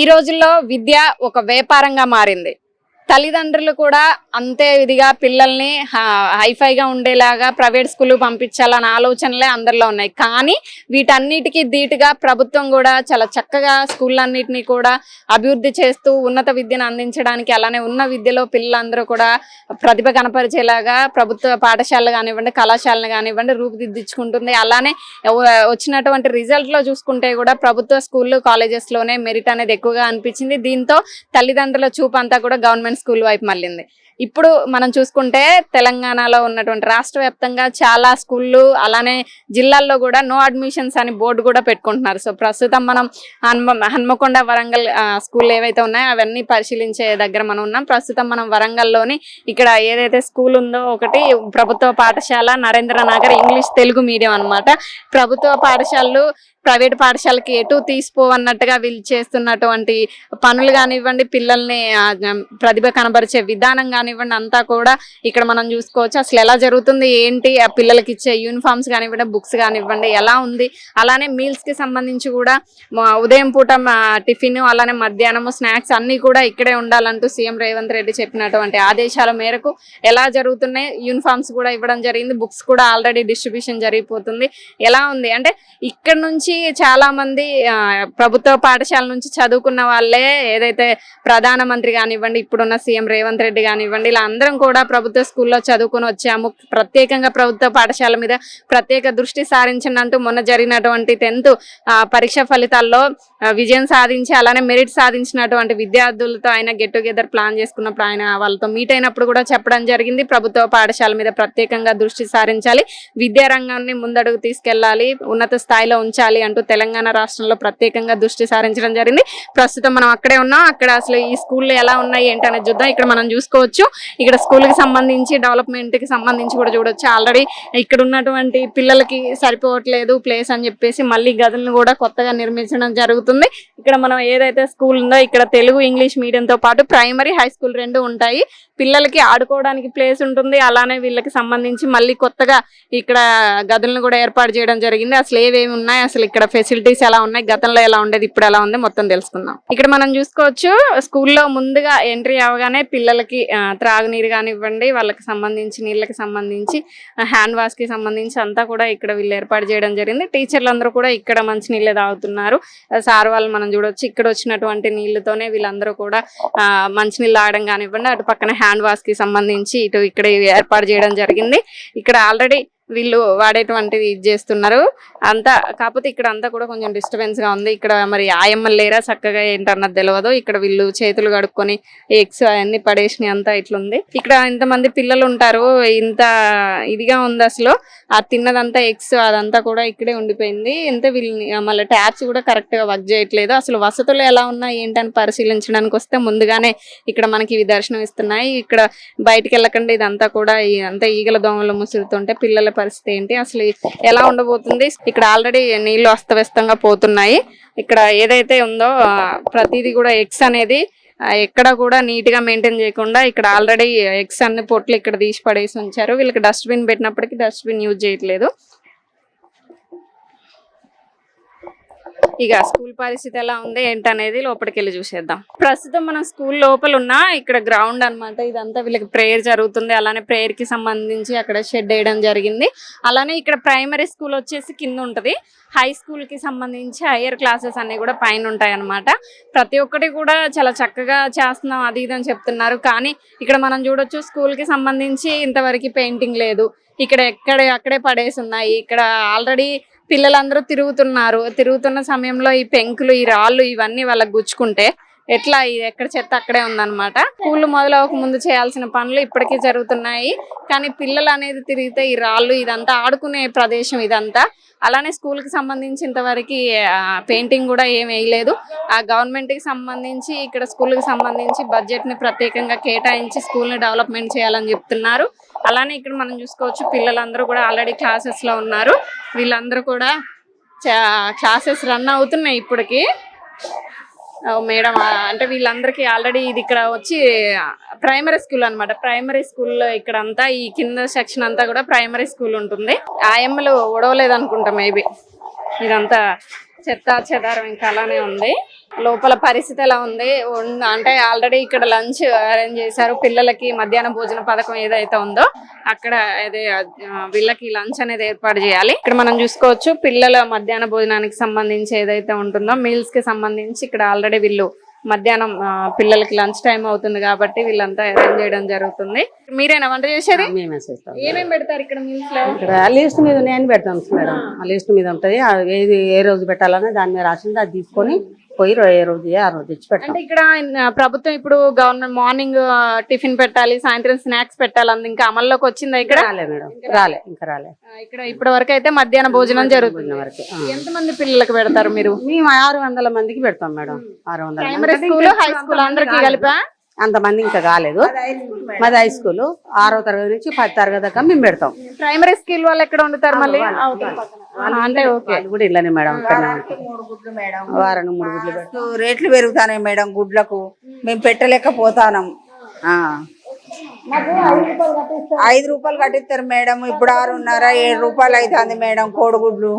ఈ రోజుల్లో విద్య ఒక వ్యాపారంగా మారింది. తల్లిదండ్రులు కూడా అంతే విధిగా పిల్లల్ని హైఫైగా ఉండేలాగా ప్రైవేట్ స్కూల్ పంపించాలన్న ఆలోచనలే అందరిలో ఉన్నాయి. కానీ వీటన్నిటికీ ధీటుగా ప్రభుత్వం కూడా చాలా చక్కగా స్కూళ్ళన్నిటినీ కూడా అభివృద్ధి చేస్తూ ఉన్నత విద్యను అందించడానికి అలానే ఉన్న విద్యలో పిల్లలందరూ కూడా ప్రతిభ కనపరిచేలాగా ప్రభుత్వ పాఠశాలలు కానివ్వండి కళాశాలను కానివ్వండి రూపుదిద్దించుకుంటుంది. అలానే వచ్చినటువంటి రిజల్ట్లో చూసుకుంటే కూడా ప్రభుత్వ స్కూళ్ళు కాలేజెస్లోనే మెరిట్ అనేది ఎక్కువగా అనిపించింది. దీంతో తల్లిదండ్రుల చూపు అంతా కూడా గవర్నమెంట్ స్కూల్ వైపు మళ్ళింది. ఇప్పుడు మనం చూసుకుంటే తెలంగాణలో ఉన్నటువంటి రాష్ట్ర వ్యాప్తంగా చాలా స్కూళ్ళు అలానే జిల్లాల్లో కూడా నో అడ్మిషన్స్ అని బోర్డు కూడా పెట్టుకుంటున్నారు. సో ప్రస్తుతం మనం హన్మ హన్మకొండ వరంగల్ స్కూల్ ఏవైతే ఉన్నాయో అవన్నీ పరిశీలించే దగ్గర మనం ఉన్నాం. ప్రస్తుతం మనం వరంగల్లోని ఇక్కడ ఏదైతే స్కూల్ ఉందో ఒకటి ప్రభుత్వ పాఠశాల నరేంద్ర నగర్ ఇంగ్లీష్ తెలుగు మీడియం అన్నమాట. ప్రభుత్వ పాఠశాలలు ప్రైవేట్ పాఠశాలకి ఎటు తీసిపోవన్నట్టుగా వీళ్ళు చేస్తున్నటువంటి పనులు కానివ్వండి పిల్లల్ని ప్రతిభ కనబరిచే విధానం కానివ్వండి అంతా కూడా ఇక్కడ మనం చూసుకోవచ్చు. అసలు ఎలా జరుగుతుంది ఏంటి ఆ పిల్లలకి ఇచ్చే యూనిఫామ్స్ కానివ్వండి బుక్స్ కానివ్వండి ఎలా ఉంది? అలానే మీల్స్కి సంబంధించి కూడా ఉదయం పూట టిఫిన్ అలానే మధ్యాహ్నము స్నాక్స్ అన్ని కూడా ఇక్కడే ఉండాలంటూ సీఎం రేవంత్ రెడ్డి చెప్పినటువంటి ఆదేశాల మేరకు ఎలా జరుగుతున్నాయి యూనిఫామ్స్ కూడా ఇవ్వడం జరిగింది బుక్స్ కూడా ఆల్రెడీ డిస్ట్రిబ్యూషన్ జరిగిపోతుంది. ఎలా ఉంది? అంటే ఇక్కడ నుంచి చాలా మంది ఆ, ప్రభుత్వ పాఠశాల నుంచి చదువుకున్న వాళ్ళే ఏదైతే ప్రధానమంత్రి కానివ్వండి ఇప్పుడున్న సీఎం రేవంత్ రెడ్డి కానివ్వండి ఇలా అందరం కూడా ప్రభుత్వ స్కూల్లో చదువుకొని వచ్చాము. ప్రత్యేకంగా ప్రభుత్వ పాఠశాల మీద ప్రత్యేక దృష్టి సారించినట్టు మొన్న జరిగినటువంటి టెన్త్ పరీక్ష ఫలితాల్లో విజయం సాధించి అలానే మెరిట్ సాధించినటువంటి విద్యార్థులతో ఆయన గెట్ టుగెదర్ ప్లాన్ చేసుకున్నప్పుడు ఆయన వాళ్ళతో మీట్ అయినప్పుడు కూడా చెప్పడం జరిగింది. ప్రభుత్వ పాఠశాల మీద ప్రత్యేకంగా దృష్టి సారించాలి. విద్యారంగాన్ని ముందడుగు తీసుకెళ్ళాలి ఉన్నత స్థాయిలో ఉంచాలి అంటూ తెలంగాణ రాష్ట్రంలో ప్రత్యేకంగా దృష్టి సారించడం జరిగింది. ప్రస్తుతం మనం అక్కడే ఉన్నాం. అక్కడ అసలు ఈ స్కూల్లో ఎలా ఉన్నాయి ఏంటి అనేది చూద్దాం. ఇక్కడ మనం చూసుకోవచ్చు. ఇక్కడ స్కూల్కి సంబంధించి డెవలప్మెంట్కి సంబంధించి కూడా చూడొచ్చు. ఆల్రెడీ ఇక్కడ ఉన్నటువంటి పిల్లలకి సరిపోవట్లేదు ప్లేస్ అని చెప్పేసి మళ్ళీ గదులను కూడా కొత్తగా నిర్మించడం జరుగుతుంది. ఇక్కడ మనం ఏదైతే స్కూల్ ఉందో ఇక్కడ తెలుగు ఇంగ్లీష్ మీడియంతో పాటు ప్రైమరీ హై స్కూల్ రెండు ఉంటాయి. పిల్లలకి ఆడుకోవడానికి ప్లేస్ ఉంటుంది. అలానే వీళ్ళకి సంబంధించి మళ్ళీ కొత్తగా ఇక్కడ గదులను కూడా ఏర్పాటు చేయడం జరిగింది. అసలు ఏవేమి ఉన్నాయి? అసలు ఇక్కడ ఫెసిలిటీస్ ఎలా ఉన్నాయి? గతంలో ఎలా ఉండేది? ఇప్పుడు ఎలా ఉంది? మొత్తం తెలుసుకుందాం. ఇక్కడ మనం చూసుకోవచ్చు స్కూల్లో ముందుగా ఎంట్రీ అవగానే పిల్లలకి త్రాగునీరు కానివ్వండి వాళ్ళకి సంబంధించి నీళ్ళకి సంబంధించి హ్యాండ్ వాష్కి సంబంధించి అంతా కూడా ఇక్కడ వీళ్ళు ఏర్పాటు చేయడం జరిగింది. టీచర్లు అందరూ కూడా ఇక్కడ మంచి నీళ్ళే తాగుతున్నారు. సార్ వాళ్ళు మనం చూడొచ్చు ఇక్కడ వచ్చినటువంటి నీళ్ళతోనే వీళ్ళందరూ కూడా మంచి మంచినీళ్ళు తాగడం కానివ్వండి అటు పక్కన హ్యాండ్ వాష్కి సంబంధించి ఇటు ఇక్కడ ఏర్పాటు చేయడం జరిగింది. ఇక్కడ ఆల్రెడీ వీళ్ళు వాడేటువంటిది ఇది చేస్తున్నారు. అంతా కాకపోతే ఇక్కడ అంతా కూడా కొంచెం డిస్టర్బెన్స్గా ఉంది. ఇక్కడ మరి ఆయమ్మలు లేరా చక్కగా ఏంటన్నది తెలియదు ఇక్కడ వీళ్ళు చేతులు కడుక్కొని ఎగ్స్ అవన్నీ పడేసినాయి అంతా ఇట్లుంది. ఇక్కడ ఇంతమంది పిల్లలు ఉంటారు. ఇంత ఇదిగా ఉంది అసలు. ఆ తిన్నదంతా ఎగ్స్ అదంతా కూడా ఇక్కడే ఉండిపోయింది. ఇంత వీళ్ళని మళ్ళీ ట్యాప్స్ కూడా కరెక్ట్గా వర్క్ చేయట్లేదు. అసలు వసతులు ఎలా ఉన్నాయి ఏంటని పరిశీలించడానికి వస్తే ముందుగానే ఇక్కడ మనకి ఇవి దర్శనం ఇస్తున్నాయి ఇక్కడ బయటకు వెళ్ళకుండా. ఇదంతా కూడా అంతా ఈగల దోమలు ముసురుతుంటే పిల్లల పరిస్థితి ఏంటి? అసలు ఎలా ఉండబోతుంది? ఇక్కడ ఆల్రెడీ నీళ్ళు అస్తవ్యస్తంగా పోతున్నాయి. ఇక్కడ ఏదైతే ఉందో ప్రతిదీ కూడా ఎగ్స్ అనేది ఎక్కడ కూడా నీట్గా మెయింటైన్ చేయకుండా ఇక్కడ ఆల్రెడీ ఎగ్స్ అన్ని పొట్లు ఇక్కడ తీసి పడేసి ఉంచారు. వీళ్ళకి డస్ట్బిన్ పెట్టినప్పటికీ డస్ట్బిన్ యూజ్ చేయట్లేదు. ఇక స్కూల్ పరిస్థితి ఎలా ఉంది ఏంటనేది లోపలికి వెళ్ళి చూసేద్దాం. ప్రస్తుతం మనం స్కూల్ లోపల ఉన్న ఇక్కడ గ్రౌండ్ అన్నమాట. ఇదంతా వీళ్ళకి ప్రేయర్ జరుగుతుంది. అలానే ప్రేయర్కి సంబంధించి అక్కడ షెడ్ వేయడం జరిగింది. అలానే ఇక్కడ ప్రైమరీ స్కూల్ వచ్చేసి కింద ఉంటది. హై స్కూల్కి సంబంధించి హయ్యర్ క్లాసెస్ అన్ని కూడా పైన ఉంటాయి అనమాట ప్రతి ఒక్కటి కూడా చాలా చక్కగా చేస్తున్నాం అది ఇది అని చెప్తున్నారు. కానీ ఇక్కడ మనం చూడొచ్చు స్కూల్కి సంబంధించి ఇంతవరకు పెయింటింగ్ లేదు. ఇక్కడ ఎక్కడ అక్కడే పడేసి ఉన్నాయి. ఇక్కడ ఆల్రెడీ పిల్లలందరూ తిరుగుతున్నారు. తిరుగుతున్న సమయంలో ఈ పెంకులు ఈ రాళ్ళు ఇవన్నీ వాళ్ళకి గుచ్చుకుంటే ఎట్లా ఇది? ఎక్కడ చెత్త అక్కడే ఉందన్నమాట. స్కూల్ మొదలవక ముందు చేయాల్సిన పనులు ఇప్పటికీ జరుగుతున్నాయి. కానీ పిల్లలు అనేది తిరిగితే ఈ రాళ్ళు ఇదంతా ఆడుకునే ప్రదేశం ఇదంతా. అలానే స్కూల్కి సంబంధించి పెయింటింగ్ కూడా ఏం వేయలేదు. ఆ గవర్నమెంట్కి సంబంధించి ఇక్కడ స్కూల్కి సంబంధించి బడ్జెట్ని ప్రత్యేకంగా కేటాయించి స్కూల్ని డెవలప్మెంట్ చేయాలని చెప్తున్నారు. అలానే ఇక్కడ మనం చూసుకోవచ్చు పిల్లలందరూ కూడా ఆల్రెడీ క్లాసెస్లో ఉన్నారు. వీళ్ళందరూ కూడా క్లాసెస్ రన్ అవుతున్నాయి ఇప్పటికి. మేడం అంటే వీళ్ళందరికీ ఆల్రెడీ ఇది ఇక్కడ వచ్చి ప్రైమరీ స్కూల్ అన్నమాట. ప్రైమరీ స్కూల్లో ఇక్కడ అంతా ఈ కింద సెక్షన్ అంతా కూడా ప్రైమరీ స్కూల్ ఉంటుంది. ఆయమ్మలు ఒడవలేదు అనుకుంటా మేబీ. ఇదంతా చెత్త చెదారం ఇంకా అలానే ఉంది. లోపల పరిస్థితి ఎలా ఉంది? అంటే ఆల్రెడీ ఇక్కడ లంచ్ అరేంజ్ చేశారు. పిల్లలకి మధ్యాహ్న భోజన పథకం ఏదైతే ఉందో అక్కడ అదే వీళ్ళకి లంచ్ అనేది ఏర్పాటు చేయాలి. ఇక్కడ మనం చూసుకోవచ్చు పిల్లల మధ్యాహ్న భోజనానికి సంబంధించి ఏదైతే ఉంటుందో మీల్స్కి సంబంధించి ఇక్కడ ఆల్రెడీ వీళ్ళు మధ్యాహ్నం పిల్లలకి లంచ్ టైం అవుతుంది కాబట్టి వీళ్ళంతా అరేంజ్ చేయడం జరుగుతుంది. మీరేనా వంట చేసేది? ఏమేమి పెడతారు ఇక్కడ మీల్స్లో? ఇక్కడ లిస్ట్ మీద నేను పెడతాం మేడం. ఆ లిస్ట్ మీద ఉంటుంది. ఏది ఏ రోజు పెట్టాలని దాని మీద రాసింది అది తీసుకొని పోయి రోజు ఆ రోజు తెచ్చి పెడతాం అంటే ఇక్కడ ప్రభుత్వం ఇప్పుడు గవర్నమెంట్ మార్నింగ్ టిఫిన్ పెట్టాలి సాయంత్రం స్నాక్స్ పెట్టాలి అంది. ఇంకా అమల్లోకి వచ్చిందా ఇక్కడ? రాలే మేడం. రాలే ఇంకా రాలే. ఇక్కడ ఇప్పటి వరకు అయితే మధ్యాహ్న భోజనం జరుగుతుంది. వరకు. ఎంత మంది పిల్లలకు పెడతారు మీరు? మేము ఆరు వందల మందికి పెడతాం మేడం. ఆరు వందల. ప్రైమరీ స్కూల్ హై స్కూల్ అందరికి కలిపా? అంతమంది ఇంకా కాలేదు. మాది హై స్కూల్ ఆరో తరగతి నుంచి పది తరగతి దాకా మేము పెడతాం. ప్రైమరీ స్కూల్ వాళ్ళు ఎక్కడ వండుతారు మళ్ళీ? ఆ, అంటే ఓకే. వాళ్ళు కూడా ఇళ్ళనే మేడం ఉంటాం. మూడు గుడ్లు రేట్లు పెరుగుతాయి మేడం గుడ్లకు. మేము పెట్టలేకపోతాం ఐదు రూపాయలు కట్టిస్తారు. మేడం. ఇప్పుడు ఆరున్నర ఏడు రూపాయలు అవుతుంది మేడం కోడిగుడ్లు.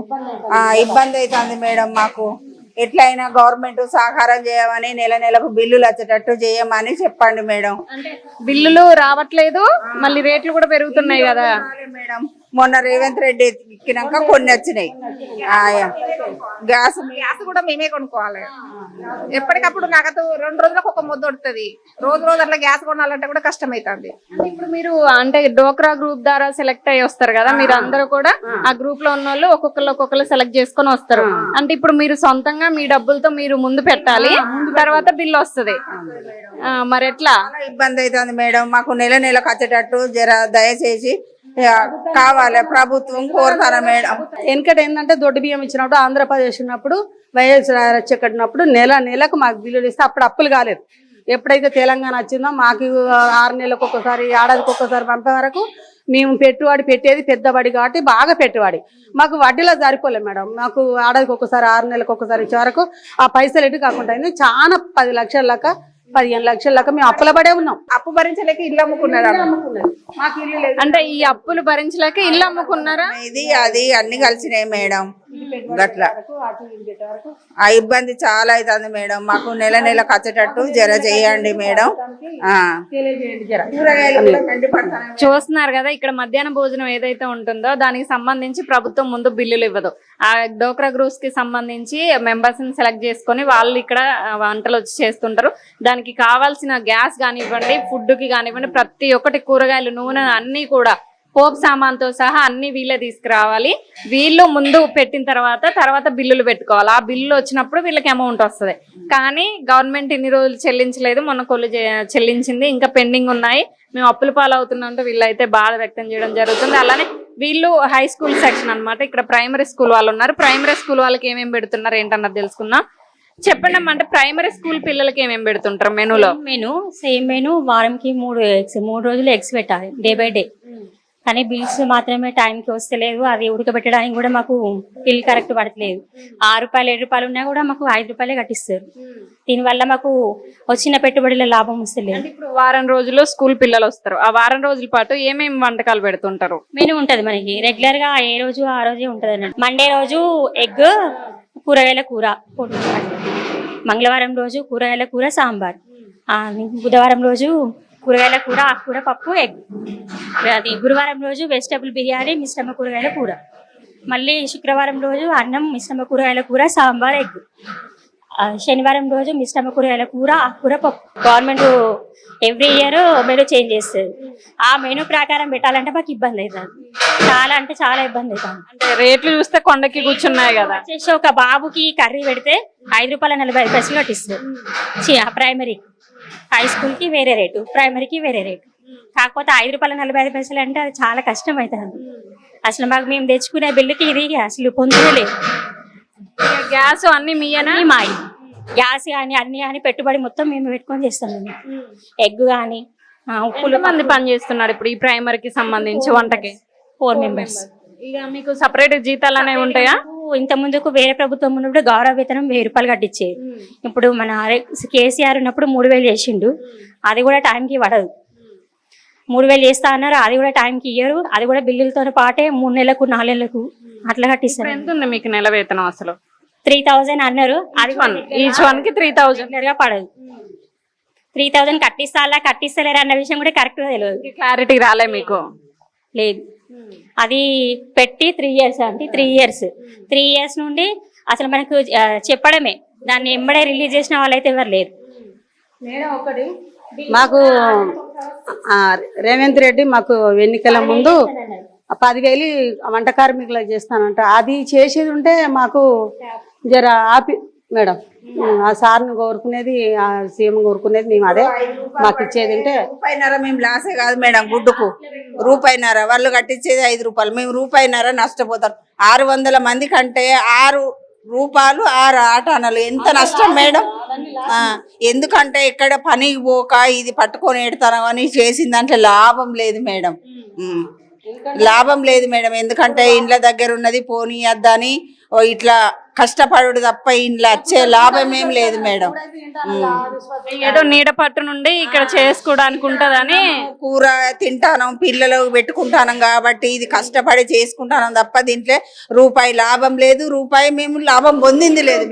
ఆ, ఇబ్బంది అవుతుంది మేడం మాకు. ఎట్లయినా గవర్నమెంట్ సహకారం చేయమని నెల నెలకు బిల్లులు వచ్చేటట్టు చేయమని చెప్పండి మేడం. అంటే బిల్లులు రావట్లేదు మళ్ళీ రేట్లు కూడా పెరుగుతున్నాయి కదా. మేడం. మొన్న రేవంత్ రెడ్డి ఎక్కినాక కొన్ని వచ్చినాయి. ఆ, గ్యాస్ గ్యాస్ కూడా మేమే కొనుక్కోవాలి. ఎప్పటికప్పుడు నగదు రెండు రోజులకు ఒక ముద్ద వస్తుంది రోజు రోజు అట్లా గ్యాస్ కొనాలంటే కూడా కష్టం అవుతుంది అంటే ఇప్పుడు మీరు అంటే డోక్రా గ్రూప్ ద్వారా సెలెక్ట్ అయ్యి వస్తారు కదా మీరు అందరూ కూడా ఆ. గ్రూప్లో ఉన్న వాళ్ళు ఒక్కొక్కరు ఒక్కొక్కరు సెలెక్ట్ చేసుకొని వస్తారు. అంటే ఇప్పుడు మీరు సొంతంగా మీ డబ్బులతో మీరు ముందు పెట్టాలి తర్వాత బిల్ వస్తుంది. మరి ఎట్లా? ఇబ్బంది అవుతుంది మేడం. మాకు నెల నెలకు వచ్చేటట్టు జర దయచేసి కావాలి. ప్రభుత్వం కోరుతారా మేడం? వెనకట ఏంటంటే దొడ్డు బియ్యం ఇచ్చినప్పుడు ఆంధ్రప్రదేశ్ ఉన్నప్పుడు వైఎస్ కట్టినప్పుడు నెల నెలకు మాకు బిల్లులు ఇస్తే అప్పుడు అప్పులు కాలేదు. ఎప్పుడైతే తెలంగాణ వచ్చిందో మాకు ఆరు నెలలకు ఒక్కసారి ఏడాదికి ఒక్కసారి పంపే వరకు మేము పెట్టుబడి పెట్టేది పెద్దబడి కాబట్టి బాగా పెట్టుబడి. మాకు వడ్డీలో సరిపోలేదు మేడం. మాకు ఏడాదికి ఒక్కసారి ఆరు నెలలకు ఒక్కసారి ఇచ్చే వరకు ఆ పైసలు ఎటు కాకుండా అయింది. చాలా పది లక్షల లెక్క పదిహేను లక్షల లెక్క మేము అప్పుల పడే ఉన్నాం. అప్పు భరించలేక ఇల్లు అమ్ముకున్నారు. మాకు ఇల్లు లేదు. అంటే ఈ అప్పులు భరించలేక ఇల్లు అమ్ముకున్నారా? ఇది అది అన్ని కలిసినాయి మేడం. గట్లా. ఆ ఇబ్బంది చాలా అవుతుంది మేడం. మాకు నెల నెలకు వచ్చేటట్టు జర చేయండి మేడం. చూస్తున్నారు కదా ఇక్కడ మధ్యాహ్న భోజనం ఏదైతే ఉంటుందో దానికి సంబంధించి ప్రభుత్వం ముందు బిల్లులు ఇవ్వదు. ఆ డోక్రా గ్రూప్స్కి సంబంధించి మెంబర్స్ని సెలెక్ట్ చేసుకొని వాళ్ళు ఇక్కడ వంటలు వచ్చి చేస్తుంటారు. దానికి కావాల్సిన గ్యాస్ కానివ్వండి ఫుడ్కి కానివ్వండి ప్రతి ఒక్కటి కూరగాయలు నూనె అన్ని కూడా పోపు సామాన్తో సహా అన్ని వీళ్ళే తీసుకురావాలి. వీళ్ళు ముందు పెట్టిన తర్వాత తర్వాత బిల్లులు పెట్టుకోవాలి. ఆ బిల్లు వచ్చినప్పుడు వీళ్ళకి అమౌంట్ వస్తుంది. కానీ గవర్నమెంట్ ఇన్ని రోజులు చెల్లించలేదు. మొన్న కొలు చెల్లించింది. ఇంకా పెండింగ్ ఉన్నాయి. మేము అప్పుల పాలవుతున్నాంటూ వీళ్ళైతే బాధ వ్యక్తం చేయడం జరుగుతుంది. అలానే వీళ్ళు హై స్కూల్ సెక్షన్ అన్నమాట. ఇక్కడ ప్రైమరీ స్కూల్ వాళ్ళు ఉన్నారు. ప్రైమరీ స్కూల్ వాళ్ళకి ఏమేమి పెడుతున్నారు ఏంటన్నది తెలుసుకుందాం. చెప్పండి అంటే ప్రైమరీ స్కూల్ పిల్లలకి ఏమేమి పెడుతుంటారు మెనూలో? మెను సేమ్ మెను వారంకి మూడు ఎగ్స్ మూడు రోజులు ఎగ్స్ పెట్టాలి. డే బై డే కానీ బిల్స్ మాత్రమే టైంకి వస్తలేదు. అది ఉడకబెట్టడానికి కూడా మాకు బిల్ కరెక్ట్ పడట్లేదు. ఆరు రూపాయలు ఏడు రూపాయలు ఉన్నా కూడా మాకు ఐదు రూపాయలే కట్టిస్తారు. దీనివల్ల మాకు వచ్చిన పెట్టుబడిలో లాభం వస్తలేదు. ఇప్పుడు వారం రోజులు స్కూల్ పిల్లలు వస్తారు. ఆ వారం రోజుల పాటు ఏమేమి వంటకాలు పెడుతుంటారు? మెను ఉంటది మనకి. రెగ్యులర్గా ఏ రోజు ఆ రోజే ఉంటది అన్నట్టు. మండే రోజు ఎగ్ కూరగాయల కూర మంగళవారం రోజు కూరగాయల కూర సాంబార్. బుధవారం రోజు కూరగాయల కూర ఆకుకూర పప్పు ఎగ్. అది గురువారం రోజు వెజిటబుల్ బిర్యానీ మిశ్రమ కూరగాయల కూర. మళ్ళీ శుక్రవారం రోజు అన్నం మిశ్రమ కూరగాయల కూర సాంబార్ ఎగ్. శనివారం రోజు మిశ్రమ కూరగాయల కూర ఆకుకూర పప్పు. Government every year menu change చేస్తుంది. ఆ మెనూ ప్రకారం పెట్టాలంటే మాకు ఇబ్బంది అవుతుంది. చాలా అంటే చాలా ఇబ్బంది అవుతుంది. అంటే రేట్లు చూస్తే కొండకి కూర్చున్నాయి కదా. వచ్చేసి ఒక బాబుకి కర్రీ పెడితే ఐదు రూపాయల నలభై ఐదు పైసలు కట్టిస్తారు ప్రైమరీ హై స్కూల్కి వేరే రేటు ప్రైమరీకి వేరే రేటు. కాకపోతే ఐదు రూపాయల నలభై ఐదు పైసలు అంటే అది చాలా కష్టం అవుతుంది అసలు మాకు మేము తెచ్చుకునే బిల్లుకి ఇది అసలు పొందలేదు గ్యాస్ అన్ని మీయేనా? అన్ని మాయి. గ్యాస్ కానీ అన్ని కానీ పెట్టుబడి మొత్తం మేము పెట్టుకొని చేస్తాం మేము. ఎగ్ కానీ ఉప్పులు మంది పని చేస్తున్నారు ఇప్పుడు ఈ ప్రైమరీకి సంబంధించి వంటకి? ఫోర్ మెంబర్స్ ఇక మీకు సపరేట్ జీతాలు అనేవి ఉంటాయా? ఇంత ముందుకు వేరే ప్రభుత్వం ఉన్నప్పుడు గౌరవ వేతనం వెయ్యి రూపాయలు కట్టించేది. ఇప్పుడు మన కేసీఆర్ ఉన్నప్పుడు మూడు వేలు చేసిండు. అది కూడా టైంకి పడదు. మూడు వేలు చేస్తా అన్నారు అది కూడా టైంకి ఇయ్యరు. అది కూడా బిల్లులతో పాటే మూడు నెలలకు నాలుగు నెలలకు అట్లా కట్టిస్తారు. ఎంత ఉంది మీకు నెల వేతనం అసలు? త్రీ థౌజండ్ అన్నారు. అది వన్ ఈచ్ వన్కి త్రీ థౌజండ్ పడదు. త్రీ థౌజండ్ కట్టిస్తారా కట్టిస్తలేరా అన్న విషయం కూడా కరెక్ట్గా తెలియదు క్లారిటీ రాలే మీకు? లేదు. అది పెట్టి త్రీ ఇయర్స్ అంటే త్రీ ఇయర్స్ త్రీ ఇయర్స్ నుండి అసలు మనకు చెప్పడమే. దాన్ని ఎంబడే రిలీజ్ చేసిన వాళ్ళైతే ఎవరు లేరు. మాకు రేవంత్ రెడ్డి మాకు ఎన్నికల ముందు పదివేలు వంట కార్మికులకు చేస్తానంట. అది చేసేది ఉంటే మాకు జర ఆపి మేడం. ఆ సార్ని కోరుకునేది ఆ సీఎం కోరుకునేది మేము అదే. మాకు ఇచ్చేది ఉంటే రూపాయిన్నర మేము లాసే కాదు మేడం గుడ్డుకు. రూపాయిన్నర వాళ్ళు కట్టించేది ఐదు రూపాయలు. మేము రూపాయిన్నర నష్టపోతాం. ఆరు వందల మంది కంటే ఆరు రూపాయలు ఆరు ఆటానలు ఎంత నష్టం మేడం? ఎందుకంటే ఇక్కడ పనికి పోక ఇది పట్టుకొని ఎడతాను అని చేసిన దాంట్లో లాభం లేదు మేడం. లాభం లేదు మేడం. ఎందుకంటే ఇండ్ల దగ్గర ఉన్నది పోనీయద్దని ఓ ఇట్లా కష్టపడుడు తప్ప ఇంట్లో వచ్చే లాభం ఏం లేదు మేడం. ఏదో నీడ పట్టు నుండి ఇక్కడ చేసుకోవడానికి ఉంటదని. కూర తింటాను పిల్లలు పెట్టుకుంటాను కాబట్టి ఇది కష్టపడి చేసుకుంటాను తప్ప దీంట్లో రూపాయి లాభం లేదు రూపాయి మేము లాభం పొందింది లేదు.